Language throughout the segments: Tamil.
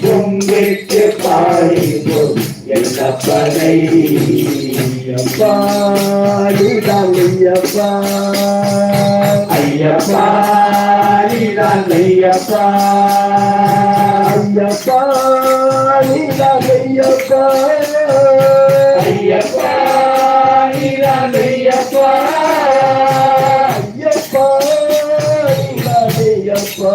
பொங்கெட்டு பாடிவோம் எங்க படை பாடுதான் ஐயப்பா ஐயப்பாடிதான் ஐயப்பா ஐயப்பாடிதான் ஐயப்பா ஐயப்பாடிதான் ஐயப்பா ஐயப்பாடிதான் ஐயப்பா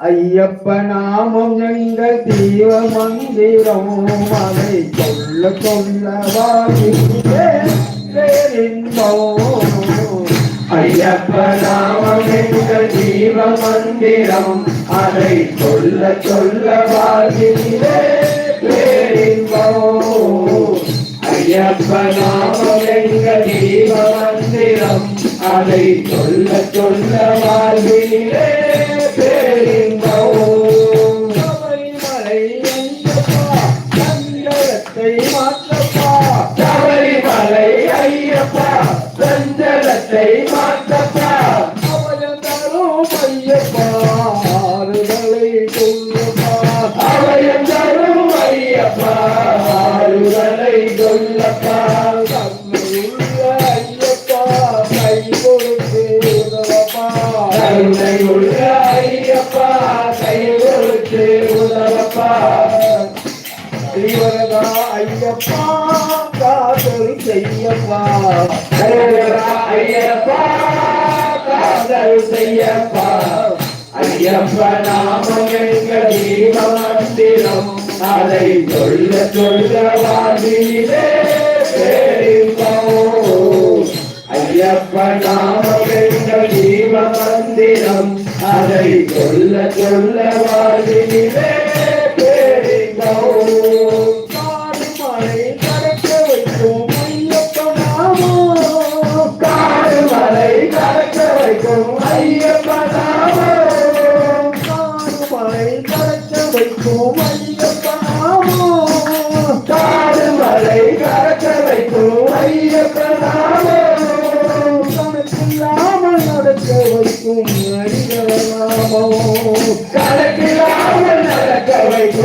ஐயப்பா நாமம் எங்கள் தீவ மந்திரம் அதை சொல்ல சொல்ல ஐயப்ப நாமம் எங்கள் ஜீவ மந்திரம் அதை சொல்ல சொல்ல வாழ்கிறே பேரின்பம் ஐயப்ப நாமம் அதை சொல்ல சொல்ல வாழ்கிறே பேரின்பம். சபரிமலை ஐயப்பா சங்கரத்தை மாற்றப்பா. சபரிமலை ஐயப்பா சஞ்சலத்தை மாற்ற கருணை உடையப்பா கைகளுக்கு உதவப்பா இவரதா ஐயப்பா காதல் செய்யப்பா கருணரா ஐயப்பா காதல் செய்யப்பா ஐயப்ப நாமம் அதை சொல்ல சொல்ல வாதிலே அப்பனாமெங்கள் ஜீவ மந்திரம் அதை சொல்ல சொல்ல வாழ்வினிலே பேரினோ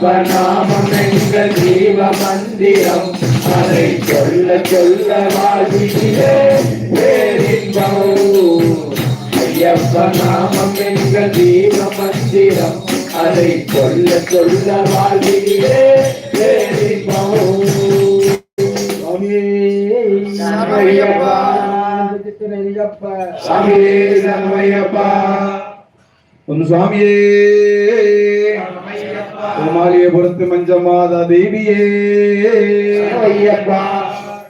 பத்மநாபம் எங்கள் ஜீவ மந்திரம் அதை சொல்ல சொல்ல வாழ்விலே பேரின்பமும் ஐயப்ப. நாமம் எங்கள் ஜீவ மந்திரம் அதை சொல்ல சொல்ல வாழ்விலே பேரின்பமும் ஐயப்பா சாமியே. சமையப்பா ஒன்று சுவாமியே மாளிகைபுரத்து மஞ்சமாதா தேவியே. ஐயப்பா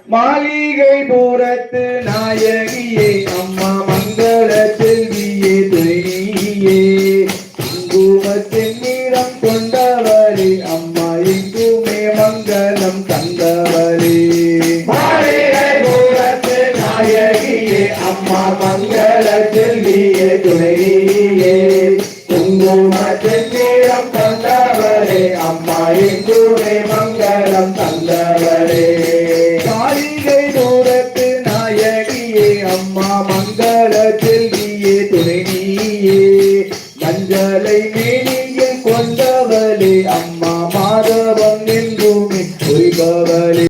மாளிகை பூரத்து நாயகியே அம்மா மங்கள செல்வியே துணையே குங்குமத்தின் நீளம் கொண்டவரே அம்மா எங்குமே மங்களம் தந்தவரே. மாளிகை பூரத்து நாயகியே அம்மா மங்கள தாயின் தூரை மங்களம் தந்தவரே. தாயிகை தூரத்து நாயகியே அம்மா மங்கள செல்வியே துணை நீயே. மஞ்சளை மேனியில் கொண்டவளே அம்மா